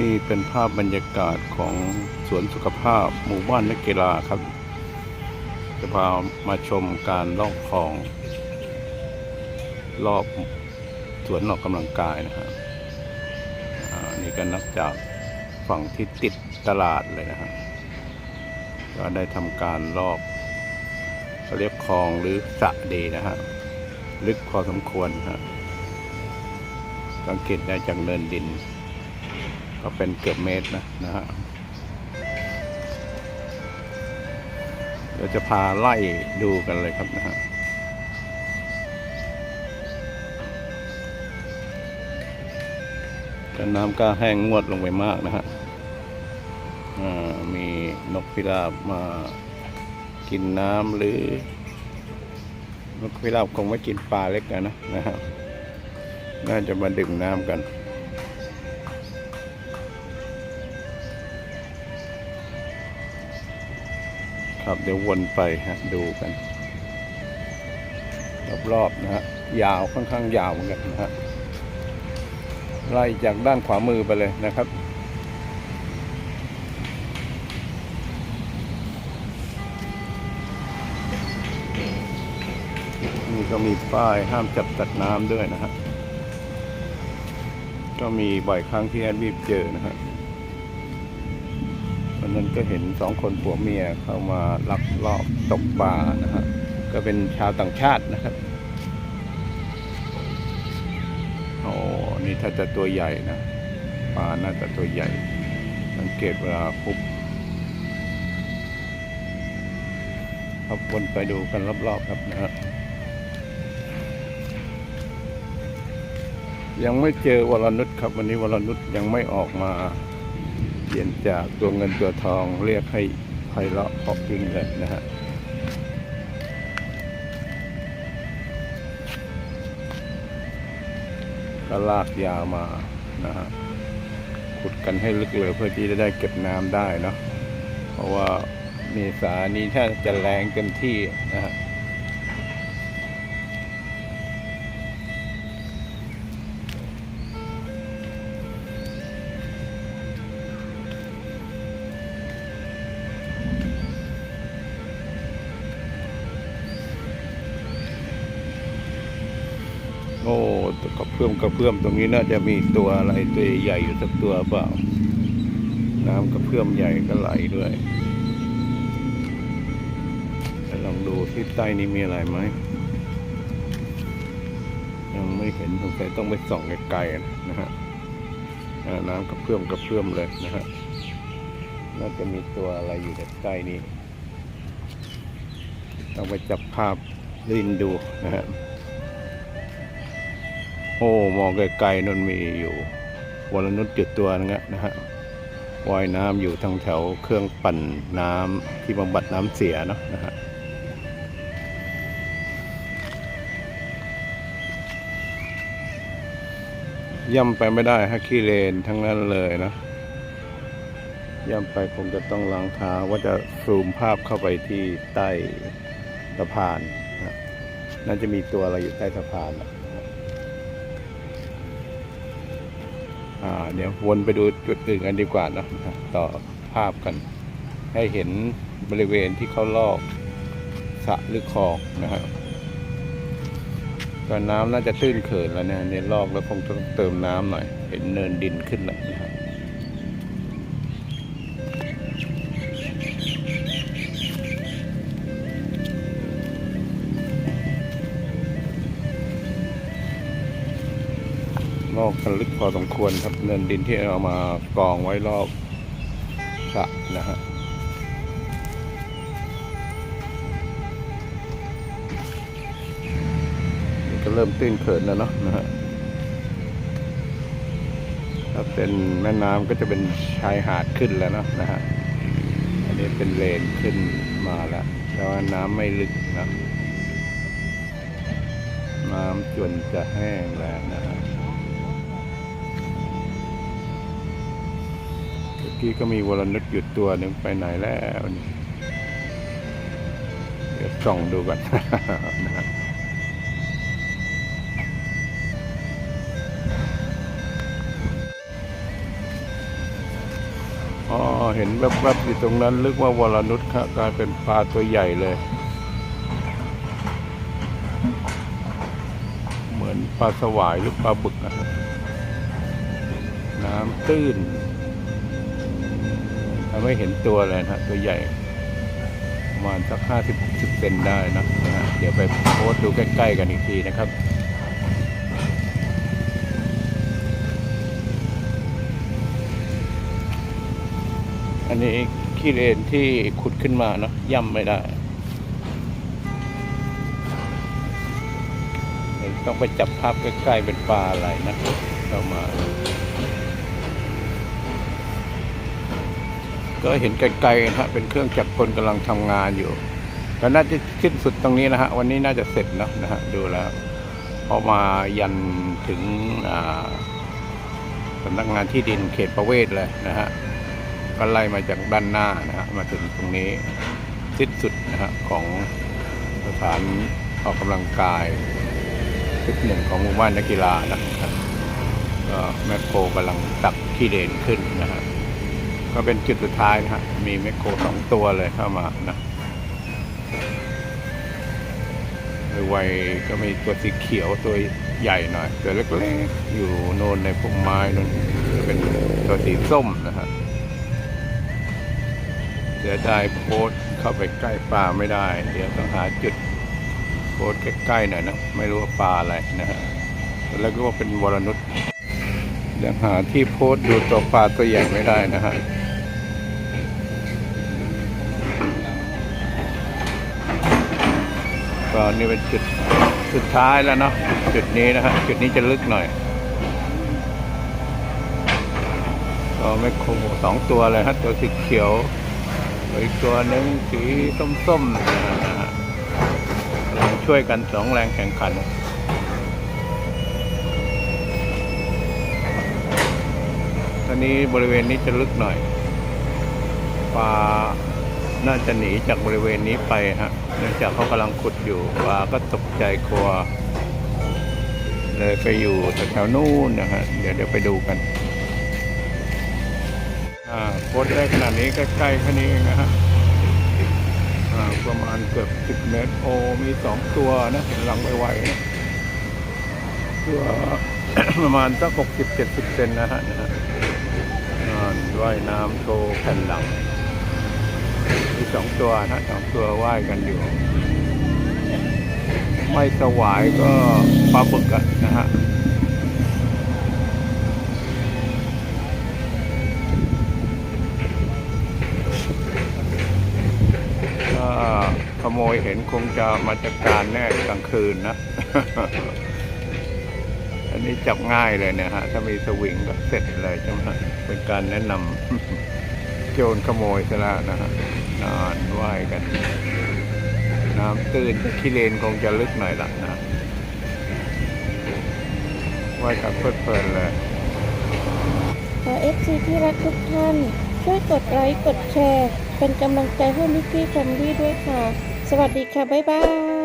นี่เป็นภาพบรรยากาศของสวนสุขภาพหมู่บ้านนักกีฬาครับ จะพามาชมการลอกคลอง รอบสวนออกกำลังกายนะครับนี่ก็นับจากฝั่งที่ติดตลาดเลยนะครับก็ได้ทำการลอกเรียกคลองหรือสระดีนะฮะลึกพอสมควรฮะสังเกตได้จากเนินดิน ก็เป็นเกือบเมตรนะนะฮะเดี๋ยวจะพาไล่ดูกันเลยครับนะฮะก็น้ำก็แห้งงวดลงไปมากนะฮะมีนกพิราบมากินน้ำหรือนกพิราบคงไม่กินปลาเล็กนะนะนะครับน่าจะมาดื่มน้ำกัน ครับเดี๋ยววนไปฮะดูกัน รอบๆนะฮะยาวค่อนข้างยาวเหมือนกันนะฮะไล่จากด้านขวามือไปเลยนะครับนี่ก็มีป้ายห้ามจับตัดน้ำด้วยนะฮะก็มีบ่อยครั้งที่แอดวีบเจอนะฮะ นั้นก็เห็นสองคนผัวเมียเข้ามาลักลอบตกปลานะฮะก็เป็นชาวต่างชาตินะครับโอ้นี่ถ้าจะตัวใหญ่นะปลาน่าจะตัวใหญ่ สังเกตเวลาปุ๊บครับวนไปดูกันรอบๆครับนะฮะยังไม่เจอวรนุชครับ วันนี้วรนุชยังไม่ออกมา เปลี่ยนจากตัวเงินตัวทองเรียกให้ไพเราะเพาะพิงเลยนะฮะก็ลากยาวมานะฮะขุดกันให้ลึกเลยเพื่อที่จะได้เก็บน้ำได้เนาะเพราะว่าเมษานี้ถ้าจะแรงเต็มที่นะฮะ กระเพื่อมกระเพื่อมตรงนี้น่าจะมีตัวอะไรตัวใหญ่อยู่สักตัวเปล่า น้ำกระเพื่อมใหญ่ก็ไหลด้วยลองดูที่ใต้นี้มีอะไรไหมยังไม่เห็นสงสัยต้องไปส่องไกลๆนะฮะน้ำกระเพื่อมกระเพื่อมเลยนะฮะน่าจะมีตัวอะไรอยู่ใกล้นี้ต้องไปจับภาพลินดูนะฮะ โอ้มองไกลๆนั่นมีอยู่วรนุชจุดตัวนึงอะนะฮะว่ายน้ำอยู่ทางแถวเครื่องปั่นน้ำที่บำบัดน้ำเสียเนาะนะฮะย่ำไปไม่ได้ฮะขี้เลนทั้งนั้นเลยนะย่ำไปคงจะต้องล้างเท้าว่าจะซูมภาพเข้าไปที่ใต้สะพานนะน่าจะมีตัวอะไรอยู่ใต้สะพานนะ เดี๋ยววนไปดูจุดอื่นกันดีกว่านะต่อภาพกัน ให้เห็นบริเวณที่เขาลอกสะหรือคลองนะครับก็น้ำน่าจะตื้นเขินแล้วเนี่ยในลอกแล้วคงต้องเติมน้ำหน่อย เห็นเนินดินขึ้นแล้วนะครับ ลอกกันลึกพอสมควรครับเนินดินที่เอามากองไว้รอบสระนะฮะก็เริ่มตื้นเขินแล้วเนาะนะฮะถ้าเป็นแม่น้ำก็จะเป็นชายหาดขึ้นแล้วเนาะนะฮะอันนี้เป็นเลนขึ้นมาแล้วแต่ว่าน้ำไม่ลึกนะน้ำจนจะแห้งแล้วนะฮะ กี้ก็มีวรนุชอยู่ตัวหนึ่งไปไหนแล้วนี่เดี๋ยวส่องดูก่อนนะฮะคเห็นแวบๆอยู่ตรงนั้นลึกว่าวรนุชครับกลายเป็นปลาตัวใหญ่เลย เหมือนปลาสวายหรือปลาบึกนะฮะน้ำตื้น ทำให้เห็นตัวเลยนะตัวใหญ่ประมาณสักห้าสิบสิบเซนได้นะนะเดี๋ยวไปโพสดูใกล้ๆกันอีกทีนะครับอันนี้ขี้เลนที่ขุดขึ้นมาเนาะย่ำไม่ได้ ต้องไปจับภาพใกล้ๆเป็นปลาอะไรนะเข้ามา ก็เห็นไกลๆนะฮะเป็นเครื่องจักรกลกำลังทำงานอยู่ก็น่าจะสิ้นสุดตรงนี้นะฮะวันนี้น่าจะเสร็จนะนะฮะดูแล้วพอมายันถึงอ่าสำนักงานที่ดินเขตประเวศเลยนะฮะก็ไล่มาจากด้านหน้านะฮะมาถึงตรงนี้สิ้นสุดนะฮะของสถานออกกำลังกายจุดหนึ่งของหมู่บ้านนักกีฬานะครับก็แมคโครกำลังตักขี้เลนขึ้นนะฮะ ก็เป็นจุดสุดท้ายนะฮะ มีแมคโครสองตัวเลยเข้ามานะไวๆก็มีตัวสีเขียวตัวใหญ่หน่อย ตัวเล็กๆ อยู่โน่นในพวกไม้นั่นเป็นตัวสีส้มนะฮะเสียดายโพสเข้าไปใกล้ปลาไม่ได้ เดี๋ยวต้องหาจุดโพสใกล้ๆหน่อยนะ ไม่รู้ว่าปลาอะไรนะฮะแล้วก็ว่าเป็นวรนุชยังหาที่โพสดูตัวปลาตัวใหญ่ไม่ได้นะฮะ ก็นี่เป็นจุดสุดท้ายแล้วเนาะจุดนี้นะฮะจุดนี้จะลึกหน่อยก็ไม่คงสองตัวเลยฮะตัวสีเขียวอีกตัวหนึ่งสีส้มๆนะฮะกำลังช่วยกันสองแรงแข่งขันตอนนี้บริเวณนี้จะลึกหน่อยปลาน่าจะหนีจากบริเวณนี้ไปฮะ เนื่องจากเขากำลังขุดอยู่ปลาก็ตกใจกลัว เลยไปอยู่แถวๆนู้นนะฮะเดี๋ยวเดี๋ยวไปดูกันอ่าโพสต์ได้ขนาดนี้ใกล้ๆแค่นี้เองนะฮะอ่าประมาณเกือบสิบเมตรโอมีสองตัวนะเห็นหลังไวๆนะตัวประมาณสักหกสิบเจ็ดสิบเซนนะฮะนะฮะอ่าว่ายน้ำโชว์แผ่นหลัง มีสองตัวนะสองตัวว่ายกันอยู่ ไม่สวายก็ปลาบึกนะฮะถ้าขโมยเห็นคงจะมาจัดการแน่กลางคืนนะ อันนี้จับง่ายเลยเนี่ยฮะ ถ้ามีสวิงก็เสร็จเลยใช่ไหมฮะเป็นการแนะนำ โจรขโมยซะแล้วนะฮะนอนว่ายกัน น้ำตื้นขี้เลนคงจะลึกหน่อยละนะว่ายกับเพลิดเพลินเลยขอเอฟซีที่รักทุกท่าน ช่วยกดไลค์กดแชร์ เป็นกำลังใจให้นิกกี้แฟมลี่ด้วยค่ะ สวัสดีค่ะ บ๊ายบาย